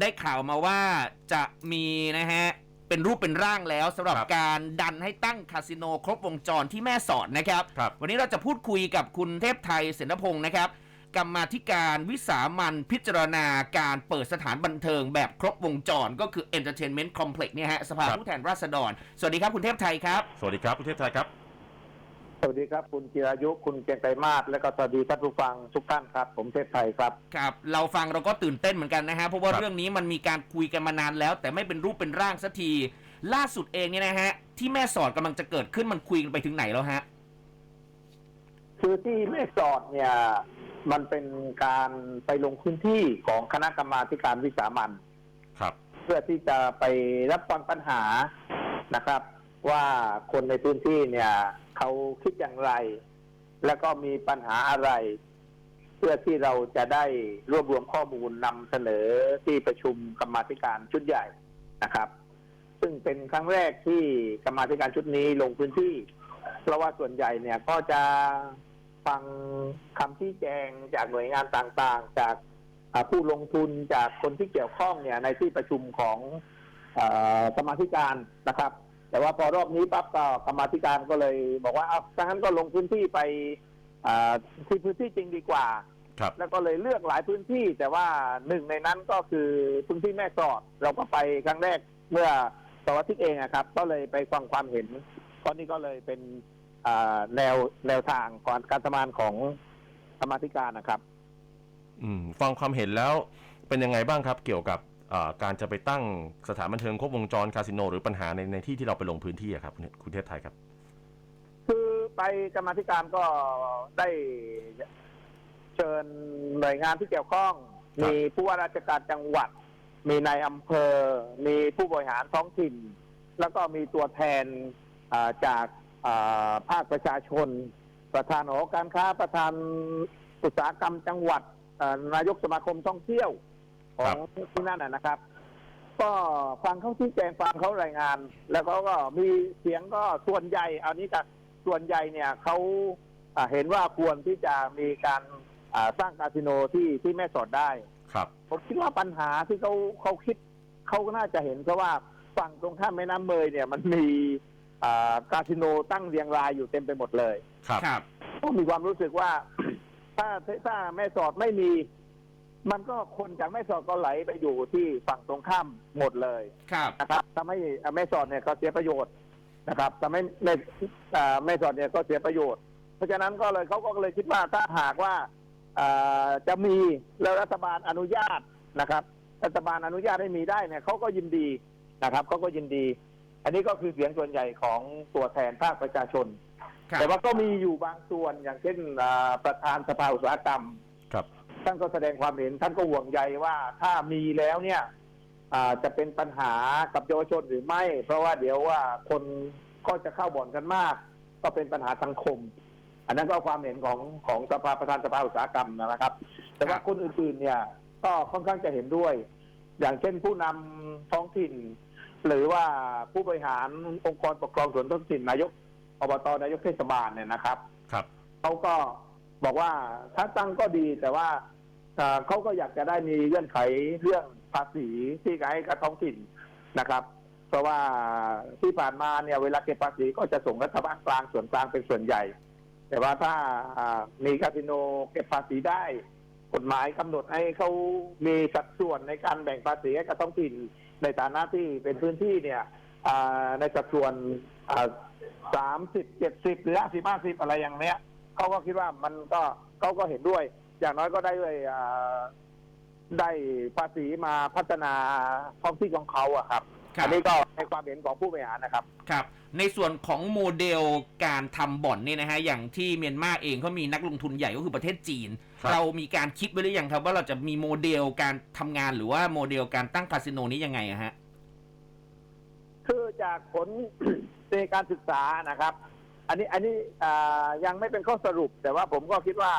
ได้ข่าวมาว่าจะมีนะฮะ เป็นรูปเป็นร่างแล้วสำหรับครับการดันให้ตั้งคาสิโนครบวงจรที่แม่สอดนะครับ ครับ วันนี้เราจะพูดคุยกับคุณเทพไทยเสนพงศ์นะครับ กรรมาธิการวิสามันพิจารณาการเปิดสถานบันเทิงแบบครบวงจร ก็คือ Entertainment Complex เนี่ยฮะสภาครับ ผู้แทนราษฎร สวัสดีครับคุณเทพไทยครับ สวัสดีครับคุณเทพไทยครับ สวัสดีครับ คุณจิรายุ คุณเกรียงไกรมาศและก็สวัสดีท่านผู้ฟังทุกท่านครับ ผมเทพไทยครับ ครับเราฟังเราก็ตื่นเต้นเหมือนกันนะฮะเพราะว่าครับ เรื่องนี้มันมีการคุยกันมานานแล้ว แต่ไม่เป็นรูปเป็นร่างสักที ล่าสุดเองเนี่ยนะฮะ ที่แม่สอดกำลังจะเกิดขึ้นมันคุยกันไปถึงไหนแล้วฮะ คือที่แม่สอดเนี่ย มันเป็นการไปลงพื้นที่ของคณะกรรมาธิการวิสามันครับ เพื่อที่จะไปรับฟังปัญหานะครับ ว่าคนในพื้นที่เนี่ย เขาคิดอย่างไร แล้วก็มีปัญหาอะไร เพื่อที่เราจะได้รวบรวมข้อมูลนำเสนอที่ประชุมกรรมาธิการชุดใหญ่นะครับ ซึ่งเป็นครั้งแรกที่กรรมาธิการชุดนี้ลงพื้นที่ เพราะว่าส่วนใหญ่เนี่ยก็จะฟังคำชี้แจงจากหน่วยงานต่างๆ จากผู้ลงทุนจากคนที่เกี่ยวข้องเนี่ยในที่ประชุมของกรรมาธิการนะครับ แต่ว่าพอรอบนี้ปั๊บก็กรรมาธิการก็เลย บอกว่าเอาถ้างั้นก็ลงพื้นที่ไปอ่าที่พื้นที่จริงดีกว่า ครับแล้วก็เลยเลือกหลายพื้นที่ แต่ว่าหนึ่งในนั้นก็คือพื้นที่แม่สอด เราก็ไปครั้งแรกเมื่อเสาร์อาทิตย์เองอะครับ ก็เลยไปฟังความเห็นเพราะนี่ก็เลยเป็นอ่าแนวแนวทางก่อนการทำงานของกรรมาธิการนะครับ อืม ฟังความเห็นแล้วเป็นยังไงบ้างครับ เกี่ยวกับเอ่อ การจะไปตั้งสถานบันเทิงครบวงจรคาสิโน หรือปัญหาในในที่ที่เราไปลงพื้นที่อะครับคุณคุณเทพไทยครับ คือไปกรรมาธิการก็ได้เชิญหน่วยงานที่เกี่ยวข้อง ครับ มีผู้ว่าราชการจังหวัด มีนายอำเภอ มีผู้บริหารท้องถิ่น แล้วก็มีตัวแทนอ่าจากอ่าภาคประชาชน ประธานหอการค้าประธานอุตสาหกรรมจังหวัดอ่านายกสมาคมท่องเที่ยว ของที่นั่นนะนะครับ ก็ฟังเขาชี้แจงฟังเขารายงาน แล้วเขาก็มีเสียงก็ส่วนใหญ่เอานี้กันส่วนใหญ่เนี่ยเขาอ่าเห็นว่าควรที่จะมีการอ่าสร้างคาสิโนที่ที่แม่สอดได้ ครับ ผมคิดว่าปัญหาที่เขาเขาคิดเขาก็น่าจะเห็นเพราะว่าฝั่งตรงข้ามแม่น้ำเมยเนี่ยมันมีอ่าคาสิโนตั้งเรียงรายอยู่เต็มไปหมดเลย ครับครับก็มีความรู้สึกว่า ถ้าถ้าแม่สอดไม่มี มันก็คนจากแม่สอดก็ไหลไปอยู่ที่ฝั่งตรงข้ามหมดเลยครับ นะครับทำให้แม่สอดเนี่ยก็เสียประโยชน์นะครับทำให้แม่อ่าแม่สอดเนี่ยก็เสียประโยชน์ เพราะฉะนั้นก็เลยเขาก็เลยคิดว่าถ้าหากว่าอ่าจะมีแล้วรัฐบาลอนุญาตนะครับ รัฐบาลอนุญาตให้มีได้เนี่ยเขาก็ยินดีนะครับเขาก็ยินดี อันนี้ก็คือเสียงส่วนใหญ่ของตัวแทนภาคประชาชนครับแต่ว่าก็มีอยู่บางส่วนอย่างเช่นอ่าประธานสภาอุตสาหกรรมครับ ท่านก็แสดงความเห็นท่านก็ห่วงใยว่าถ้ามีแล้วเนี่ยอ่าจะเป็นปัญหากับเยาวชนหรือไม่ เพราะว่าเดี๋ยวว่าคนก็จะเข้าบ่อนกันมาก ก็เป็นปัญหาสังคม อันนั้นก็ความเห็นของของสภาประธานสภาอุตสาหกรรมนะครับ แต่ว่าคนอื่นๆเนี่ย ก็ค่อนข้างจะเห็นด้วย อย่างเช่นผู้นำท้องถิ่น หรือว่าผู้บริหารองค์กรปกครองส่วนท้องถิ่นนายกอบตนายกเทศบาลเนี่ยนะครับ ครับเขาก็ บอกว่าถ้าตั้งก็ดีแต่ว่าเขาก็อยากจะได้มีเงื่อนไขเรื่องภาษีที่ให้กับท้องถิ่นนะครับ เพราะว่าที่ผ่านมาเนี่ยเวลาเก็บภาษีก็จะส่งรัฐบาลกลางส่วนกลางเป็นส่วนใหญ่ แต่ว่าถ้ามีคาสิโนเก็บภาษีได้ กฎหมายกำหนดให้เขามีสัดส่วนในการแบ่งภาษีให้กับท้องถิ่นในฐานะที่เป็นพื้นที่เนี่ยในสัดส่วนสามสิบเจ็ดสิบหรือห้าสิบห้าสิบอะไรอย่างเนี้ย เขาก็คิดว่ามันก็เขาก็เห็นด้วย อย่างน้อยก็ได้ด้วยอ่าได้ภาษีมาพัฒนาท้องที่ของเขาอะครับครับอันนี้ก็ในความเห็นของผู้บริหารนะครับครับ ในส่วนของโมเดลการทำบ่อนเนี่ยนะฮะอย่างที่เมียนมาเองเขามีนักลงทุนใหญ่ก็คือประเทศจีนครับเรามีการคิดไว้หรือยังครับว่าเราจะมีโมเดลการทำงานหรือว่าโมเดลการตั้งคาสิโนนี้ยังไงอะฮะคือจากผลในการศึกษานะครับ อันนี้อันนี้อ่ายังไม่เป็นข้อสรุป แต่ว่าผมก็คิดว่า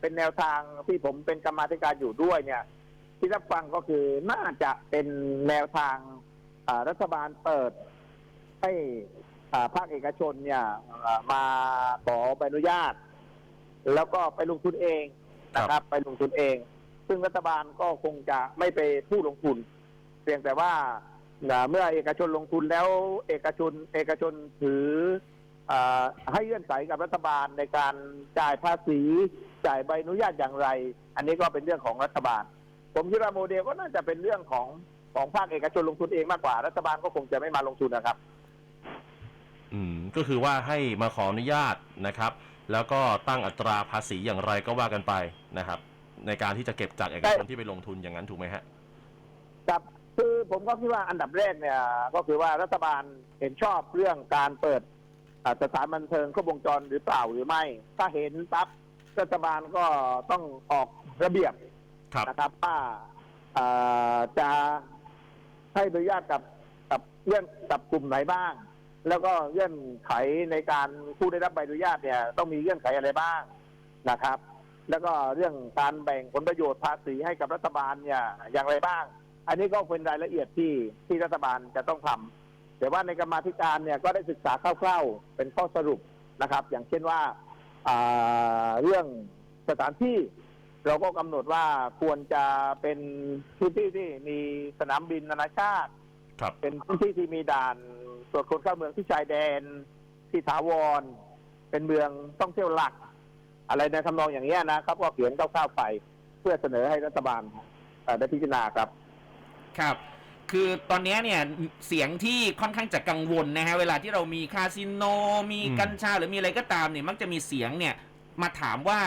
เป็นแนวทางที่ผมเป็นกรรมาธิการอยู่ด้วยเนี่ย ที่รับฟังก็คือน่าจะเป็นแนวทางอ่ารัฐบาลเปิดให้อ่าภาคเอกชนเนี่ยอ่ามาขอใบอนุญาต แล้วก็ไปลงทุนเองนะครับ ไปลงทุนเอง ซึ่งรัฐบาลก็คงจะไม่ไปผู้ลงทุน เพียงแต่ว่าเอ่อเมื่อเอกชนลงทุนแล้วเอกชนเอกชนถือเออ ให้เงื่อนไขกับรัฐบาลในการจ่ายภาษีจ่ายใบอนุญาตอย่างไร อันนี้ก็เป็นเรื่องของรัฐบาล ผมคิดว่าโมเดลก็น่าจะเป็นเรื่องของของภาคเอกชนลงทุนเองมากกว่า รัฐบาลก็คงจะไม่มาลงทุนนะครับ อืมก็คือว่าให้มาขออนุญาตนะครับ แล้วก็ตั้งอัตราภาษีอย่างไรก็ว่ากันไปนะครับ ในการที่จะเก็บจากเอกชนที่ไปลงทุนอย่างนั้นถูกไหมฮะครับคือผมก็คิดว่าอันดับแรกเนี่ย ก็คือว่ารัฐบาลเห็นชอบเรื่องการเปิดอ่า สถานบันเทิงครบวงจรหรือเปล่าหรือไม่ ถ้าเห็นปั๊บรัฐบาลก็ต้องออกระเบียบครับ นะครับว่าอ่าจะให้อนุญาตกับกับเงื่อนกับกลุ่มไหนบ้าง แล้วก็เงื่อนไขในการผู้ได้รับใบอนุญาตเนี่ย ต้องมีเงื่อนไขอะไรบ้างนะครับ แล้วก็เรื่องการแบ่งผลประโยชน์ภาษีให้กับรัฐบาลเนี่ยอย่างไรบ้าง อันนี้ก็เป็นรายละเอียดที่ที่รัฐบาลจะต้องทำ แต่ว่าในกรรมาธิการเนี่ยก็ได้ศึกษาคร่าวๆเป็นข้อสรุปนะครับ อย่างเช่นว่าอ่าเรื่องสถานที่เราก็กำหนดว่าควรจะเป็นพื้นที่ที่มีสนามบินนานาชาติครับเป็นพื้นที่ที่มีด่านตรวจคนเข้าเมืองที่ชายแดนที่ถาวร เป็นเมืองต้องเที่ยวหลัก อะไรในทำนองอย่างนี้ยนะครับ ก็เขียนคร่าวๆไปเพื่อเสนอให้รัฐบาลเอ่อได้พิจารณาครับ ครับ คือตอนเนี้ยเนี่ยเสียงที่ค่อนข้างจะกังวลนะฮะเวลาที่เรามีคาสิโนมีอืมกัญชาหรือมีอะไรก็ตามเนี่ยมักจะมีเสียงเนี่ยมาถามว่า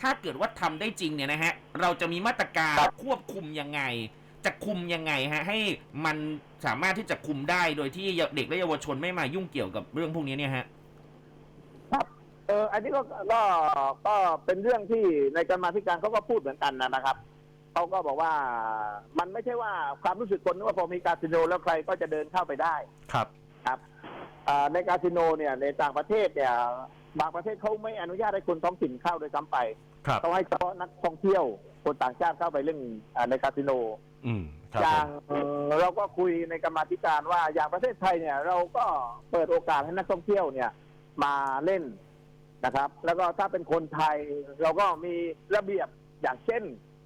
ถ้าเกิดว่าทำได้จริงเนี่ยนะฮะเราจะมีมาตรการครับควบคุมยังไง จะคุมยังไงฮะให้มันสามารถที่จะคุมได้โดยที่เด็กและเยาวชนไม่มายุ่งเกี่ยวกับเรื่องพวกนี้เนี่ยฮะครับเอออันนี้ก็ก็ก็เป็นเรื่องที่ในกรรมาธิการเขาก็พูดเหมือนกันนะนะครับ เขาก็บอกว่ามันไม่ใช่ว่าความรู้สึกคนว่าพอมีคาสิโนแล้วใครก็จะเดินเข้าไปได้ครับครับอ่าในคาสิโนเนี่ยในต่างประเทศเนี่ยบางประเทศเขาไม่อนุญาตให้คนท้องถิ่นเข้าโดยซ้ำไปครับเขาให้เฉพาะนักท่องเที่ยวคนต่างชาติเข้าไปเล่นอ่าในคาสิโนอืมครับอผย่างมเอ่อเราก็คุยในกรรมาธิการว่าอย่างประเทศไทยเนี่ย เราก็เปิดโอกาสให้นักท่องเที่ยวเนี่ย มาเล่นนะครับ แล้วก็ถ้าเป็นคนไทย เราก็มีระเบียบอย่างเช่น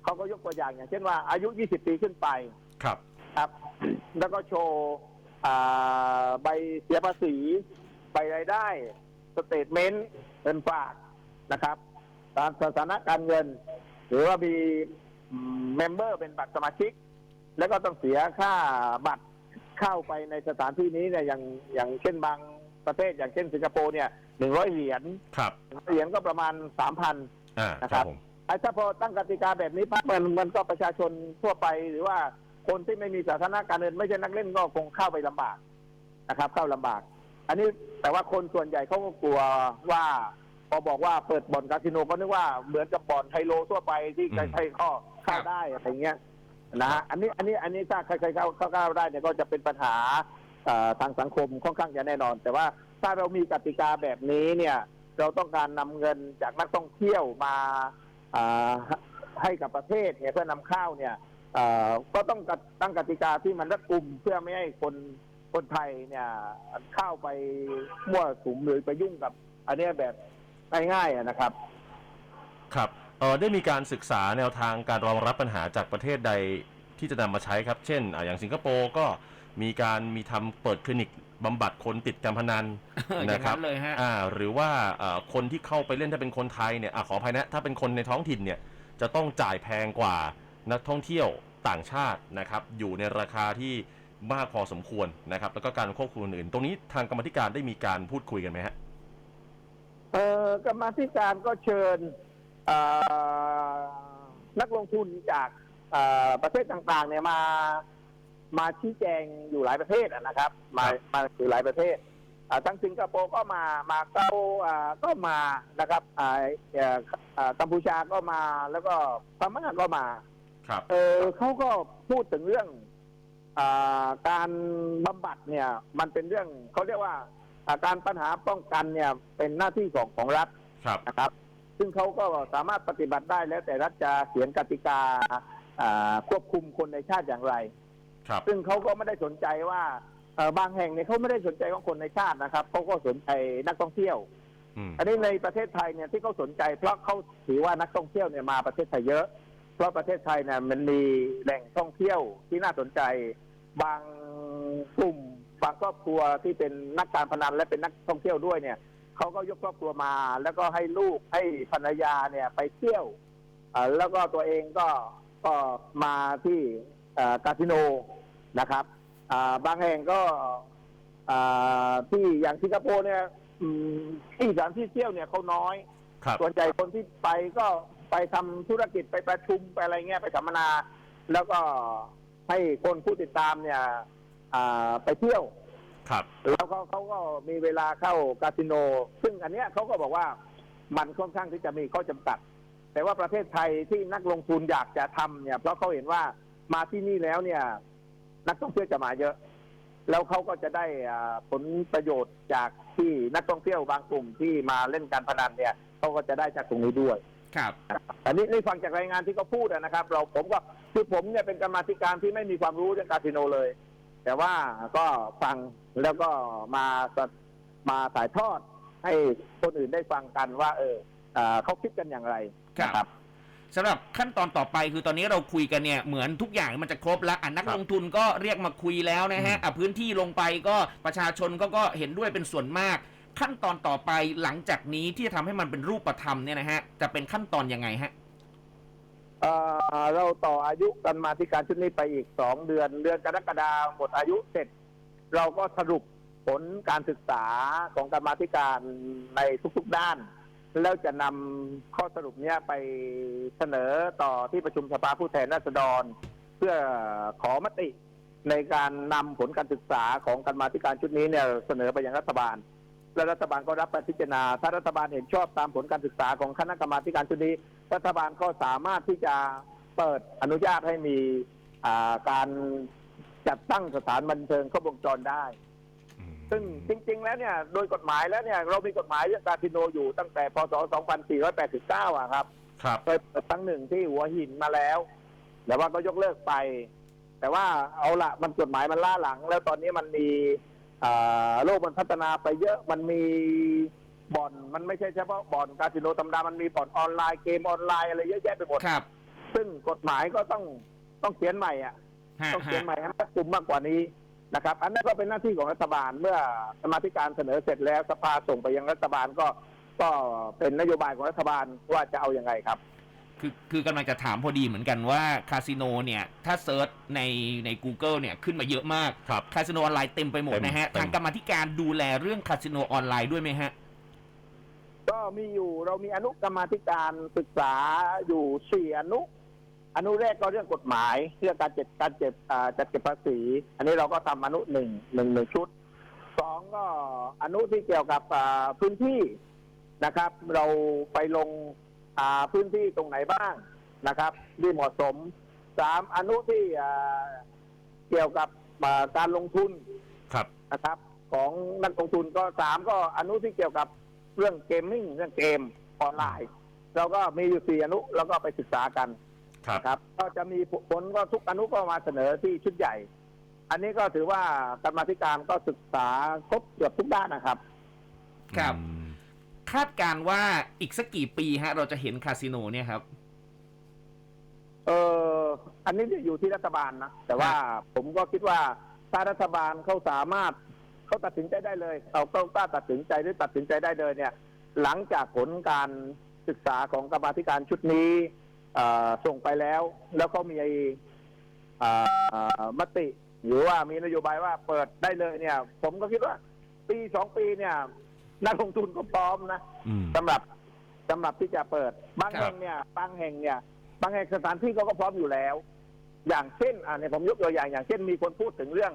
เขาก็ยกตัวอย่างอย่าง เช่นว่าอายุ 20 ปีขึ้นไปครับ ครับ แล้วก็โชว์อ่าใบเสียภาษีใบรายได้สเตทเมนต์เงินฝากนะครับตามสถานะการเงิน หรือว่ามีเมมเบอร์เป็นบัตรสมาชิก แล้วก็ต้องเสียค่าบัตรเข้าไปในสถานที่นี้เนี่ยอย่างอย่างเช่นบางประเทศอย่างเช่นสิงคโปร์เนี่ยหนึ่งร้อยเหรียญครับเหรียญก็ประมาณสามพันอ่านะคครัรับบผม ไอ้ถ้าพอตั้งกติกาแบบนี้ปั๊บมันมันก็ประชาชนทั่วไปหรือว่าคนที่ไม่มีสาธารณะการเงินไม่ใช่นักเล่นก็คงเข้าไปลำบากนะครับ เข้าลำบาก อันนี้แต่ว่าคนส่วนใหญ่เขาก็กลัวว่าพอบอกว่าเปิดบ่อนคาสิโนก็นึกว่าเหมือนกับบ่อนไฮโลทั่วไปที่อืมใครๆก็เข้าได้อะไรเงี้ยนะฮะอันนี้อันนี้อันนี้ถ้าใครๆเข้าเข้าเข้าได้เนี่ยก็จะเป็นปัญหาเอ่อทางสังคมค่อนข้างจะแน่นอน แต่ว่าถ้าเรามีกติกาแบบนี้เนี่ย เราต้องการนำเงินจากนักท่องเที่ยวมาอ่า ให้กับประเทศเนี่ยเพื่อนำเข้าวเนี่ยก็ต้องตั้งกติกาที่มันรัดกุมเพื่อไม่ให้คนคนไทยเนี่ยเข้าไปมั่วสุมหรือไปยุ่งกับ อันนี้แบบง่ายๆนะครับ ครับเออได้มีการศึกษาแนวทางการรองรับปัญหาจากประเทศใดที่จะนำมาใช้ครับ เช่นออย่างสิงคโปร์ก็มีการมีทำเปิดคลินิก บำบัดคนติดการพนันอย่างนะครับนั้นเลยฮะอ่าหรือว่าอ่าคนที่เข้าไปเล่นถ้าเป็นคนไทยเนี่ยอ่าขออภัยนะถ้าเป็นคนในท้องถิ่นเนี่ยจะต้องจ่ายแพงกว่านักท่องเที่ยวต่างชาตินะครับอยู่ในราคาที่มากพอสมควรนะครับ แล้วก็การควบคุมอื่นๆตรงนี้ทางกรรมธิการได้มีการพูดคุยกันไหมฮะเอ่อกรรมาธิการก็เชิญเอ่อนักลงทุนจากเอ่อประเทศต่างๆเนี่ยมา มาชี้แจงอยู่หลายประเทศอะนะครับ มาครับมาอยู่หลายประเทศอ่าทั้งสิงคโปร์ก็มามาเกาอ่าก็มานะครับอ่าเอ่ออ่ากัมพูชาก็มาแล้วก็พม่าก็มา ครับ เออเขาก็พูดถึงเรื่องอาการบำบัดเนี่ย มันเป็นเรื่องเขาเรียกว่าอ่าการปัญหาป้องกันเนี่ยเป็นหน้าที่ของของรัฐ ครับ นะครับ ซึ่งเขาก็สามารถปฏิบัติได้แล้วแต่รัฐจะเขียนกติกาอ่าควบคุมคนในชาติอย่างไร ครับ ซึ่งเขาก็ไม่ได้สนใจว่าเอ่อบางแห่งเนี่ยเขาไม่ได้สนใจของคนในชาตินะครับเขาก็สนใจนักท่องเที่ยว อืมอันนี้ในประเทศไทยเนี่ยที่เขาสนใจ เพราะเขาถือว่านักท่องเที่ยวเนี่ยมาประเทศไทยเยอะ เพราะประเทศไทยเนี่ยมันมีแหล่งท่องเที่ยวที่น่าสนใจ บางกลุ่มบางครอบครัวที่เป็นนักการพนันและเป็นนักท่องเที่ยวด้วยเนี่ยเขาก็ยกครอบครัวมา แล้วก็ให้ลูกให้ภรรยาเนี่ยไปเที่ยวอ่าแล้วก็ตัวเองก็ก็มาที่อ่า คาสิโนนะครับอ่าบางแห่งก็อ่าที่อย่างสิงคโปร์เนี่ยอืมที่สถานที่เที่ยวเนี่ยเขาน้อยครับส่วนใหญ่คนที่ไปก็ไปทำธุรกิจไปประชุมไปอะไรเงี้ยไปสัมมนา แล้วก็ให้คนผู้ติดตามเนี่ยอ่าไปเที่ยว ครับ แล้วเขาเขาก็มีเวลาเข้าคาสิโน ซึ่งอันเนี้ยเขาก็บอกว่ามันค่อนข้างที่จะมีข้อจำกัด แต่ว่าประเทศไทยที่นักลงทุนอยากจะทำเนี่ย เพราะเขาเห็นว่า มาที่นี่แล้วเนี่ย นักท่องเที่ยวจะมาเยอะ แล้วเขาก็จะได้อ่าผลประโยชน์จากที่นักท่องเที่ยวบางกลุ่มที่มาเล่นการพนันเนี่ยเขาก็จะได้จากตรงนี้ด้วยครับอันนี้นี่ฟังจากรายงานที่เขาพูดอะนะครับ เราผมก็คือผมเนี่ยเป็นกรรมาธิการที่ไม่มีความรู้เรื่องคาสิโนเลย แต่ว่าก็ฟังแล้วก็มาสดมาถ่ายทอดให้คนอื่นได้ฟังกันว่า เอออ่าเขาคิดกันอย่างไรครับนะครับ สำหรับขั้นตอนต่อไปคือตอนนี้เราคุยกันเนี่ยเหมือนทุกอย่างมันจะครบแล้วอะนักครับลงทุนก็เรียกมาคุยแล้วนะฮะอืมอะพื้นที่ลงไปก็ประชาชนก็ก็เห็นด้วยเป็นส่วนมาก ขั้นตอนต่อไปหลังจากนี้ที่จะทำให้มันเป็นรูปธรรมเนี่ยนะฮะจะเป็นขั้นตอนยังไงฮะ เอ่อเราต่ออายุกันมาที่การชุดนี้ไปอีกสองเดือน เดือนกรกฎาคมหมดอายุเสร็จ เราก็สรุปผลการศึกษาของกรรมาธิการในทุกๆด้าน แล้วจะนำข้อสรุปเนี้ยไปเสนอต่อที่ประชุมสภาผู้แทนราษฎร เพื่อขอมติในการนำผลการศึกษาของกรรมาธิการชุดนี้เนี่ยเสนอไปยังรัฐบาล และรัฐบาลก็รับไปพิจารณา ถ้ารัฐบาลเห็นชอบตามผลการศึกษาของคณะกรรมาธิการชุดนี้ รัฐบาลก็สามารถที่จะเปิดอนุญาตให้มีอ่าการจัดตั้งสถานบันเทิงครบวงจรได้ ซึ่งจริง ๆ แล้วเนี่ยโดยกฎหมายแล้วเนี่ยเรามีกฎหมายเรื่องคาสิโนอยู่ตั้งแต่พศ 2489อะครับครับเคยเปิดครั้งหนึ่งที่หัวหินมาแล้ว แต่ว่าก็ยกเลิกไป แต่ว่าเอาละมันกฎหมายมันล่าหลัง แล้วตอนนี้มันมีอ่าโลกมันพัฒนาไปเยอะมันมีบ่อนมันไม่ใช่เฉพาะบ่อนคาสิโนธรรมดามันมีบ่อนออนไลน์เกมออนไลน์อะไรเยอะแยะไปหมดครับ ซึ่งกฎหมายก็ต้องต้องเขียนใหม่อะฮะต้องเขียนฮะใหม่ให้รัดกุมมากกว่านี้ นะครับ อันนั้นก็เป็นหน้าที่ของรัฐบาลเมื่อสมาธิการเสนอเสร็จแล้วสภาส่งไปยังรัฐบาลก็ก็เป็นนโยบายของรัฐบาลว่าจะเอาอยัางไงครับ คือคือกำลังจะถามพอดีเหมือนกันว่าคาสิโนเนี่ย ถ้าเซิร์ชในใน Google เนี่ยขึ้นมาเยอะมากครับคาสิโนออนไลน์เต็มไปหมดเต็มนะฮะ เต็ม ทางกรรมาธิการดูแลเรื่องคาสิโนออนไลน์ด้วยไหมฮะ ก็มีอยู่เรามีอนุกรรมาธิการศึกษาอยู่สี่อนุ อนุแรกก็เรื่องกฎหมายเรื่องการเจ็ดการเจ็บอ่าจัดเก็บภาษี อันนี้เราก็ทำอนุหนึ่งหนึ่งหนึ่งชุดสองก็อนุที่เกี่ยวกับอ่าพื้นที่นะครับ เราไปลงอ่าพื้นที่ตรงไหนบ้างนะครับที่เหมาะสมสามอนุที่อ่าเกี่ยวกับอ่าการลงทุนครับ นะครับ ของนักลงทุนก็สามก็อนุที่เกี่ยวกับเรื่องเกมมิ่งเรื่องเกมออนไลน์เราก็มีอยู่สี่อนุแล้วก็ไปศึกษากันครับ นะครับก็จะมีผลก็ทุกอนุก็มาเสนอที่ชุดใหญ่ อันนี้ก็ถือว่ากรรมาธิการก็ศึกษาครบเกือบทุกด้านนะครับ ครับอืมคาดการณ์ว่าอีกสักกี่ปีฮะ เราจะเห็นคาสิโนเนี่ยครับ เอออันนี้อยู่ที่รัฐบาลนะ แต่ว่าผมก็คิดว่าถ้ารัฐบาลเขาสามารถเขาตัดสินใจได้เลยเขาต้องกล้าตัดสินใจหรือตัดสินใจได้เลยเนี่ย หลังจากผลการศึกษาของกรรมาธิการชุดนี้เอ่อ ส่งไปแล้ว แล้วก็มีเอ่อมติ หรือว่ามีนโยบายว่าเปิดได้เลยเนี่ย ผมก็คิดว่า ปีสองปีเนี่ย นักลงทุนก็พร้อมนะอืมสำหรับสำหรับที่จะเปิดบางครับแห่งเนี่ยบางแห่งเนี่ยบางแห่งสถานที่เขาก็พร้อมอยู่แล้ว อย่างเช่นอ่าเนี่ยผมยกตัวอย่างอย่างเช่นมีคนพูดถึงเรื่อง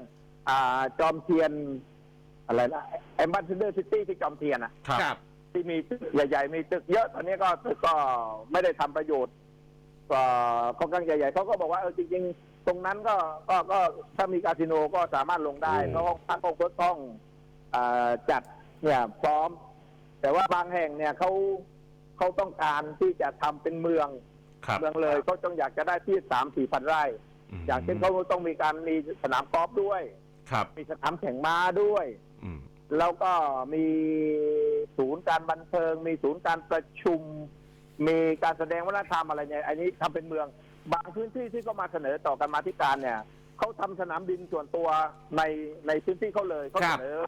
อ่าจอมเทียนอะไรนะแอมบ s สเดอร์ซิตี้ที่จอมเทียนอะครับครับ ที่มีตึกใหญ่ ๆ มีตึกเยอะตอนนี้ก็ตึกก็ไม่ได้ทำประโยชน์ ก็ค่อนข้างใหญ่ๆเขาก็บอกว่าเออจริงๆ ตรงนั้นก็ก็ก็ถ้ามีคาสิโนก็สามารถลงได้โอ้เพราะว่าตั้งองค์ต้องอ่าจัดเนี่ยพร้อม แต่ว่าบางแห่งเนี่ยเขาเขาต้องการที่จะทำเป็นเมืองครับเมืองเลยเขาต้องอยากจะได้ที่สามสี่พันไร่ มอย่างเช่นเขาต้องมีการมีสนามกอล์ฟด้วย ครับมีสนามแข่งม้าด้วย อืมแล้วก็มีศูนย์การบันเทิง มีศูนย์การประชุม มีการแสดงวัฒนธรรมอะไรเนี่ยอันนี้ทำเป็นเมือง บางพื้นที่ที่เขามาเสนอต่อกรรมาธิการเนี่ยเขาทำสนามบินส่วนตัวในในพื้นที่เขาเลยเขาครัเสบนอ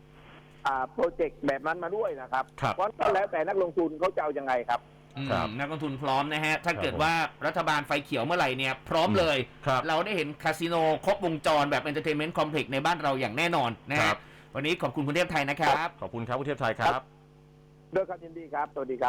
อ่าโปรเจกต์แบบนั้นมาด้วยนะครับครับ เพราะก็แล้วแต่นักลงทุนเขาจะเอายังไงครับอืมครับนักลงทุนพร้อมนะฮะ ถ้าครับเกิดผมว่ารัฐบาลไฟเขียวเมื่อไหร่เนี่ย พร้อมเลยครับเราได้เห็นคาสิโนครบวงจรแบบ Entertainment Complex ในบ้านเราอย่างแน่นอนนะครัฮะบวันนี้ขอบคุณคุณเทพไทยนะครับ ขอบคุณครับคุณเทพไทยครับ ด้วยความยินดีครับ สวัสดีครับ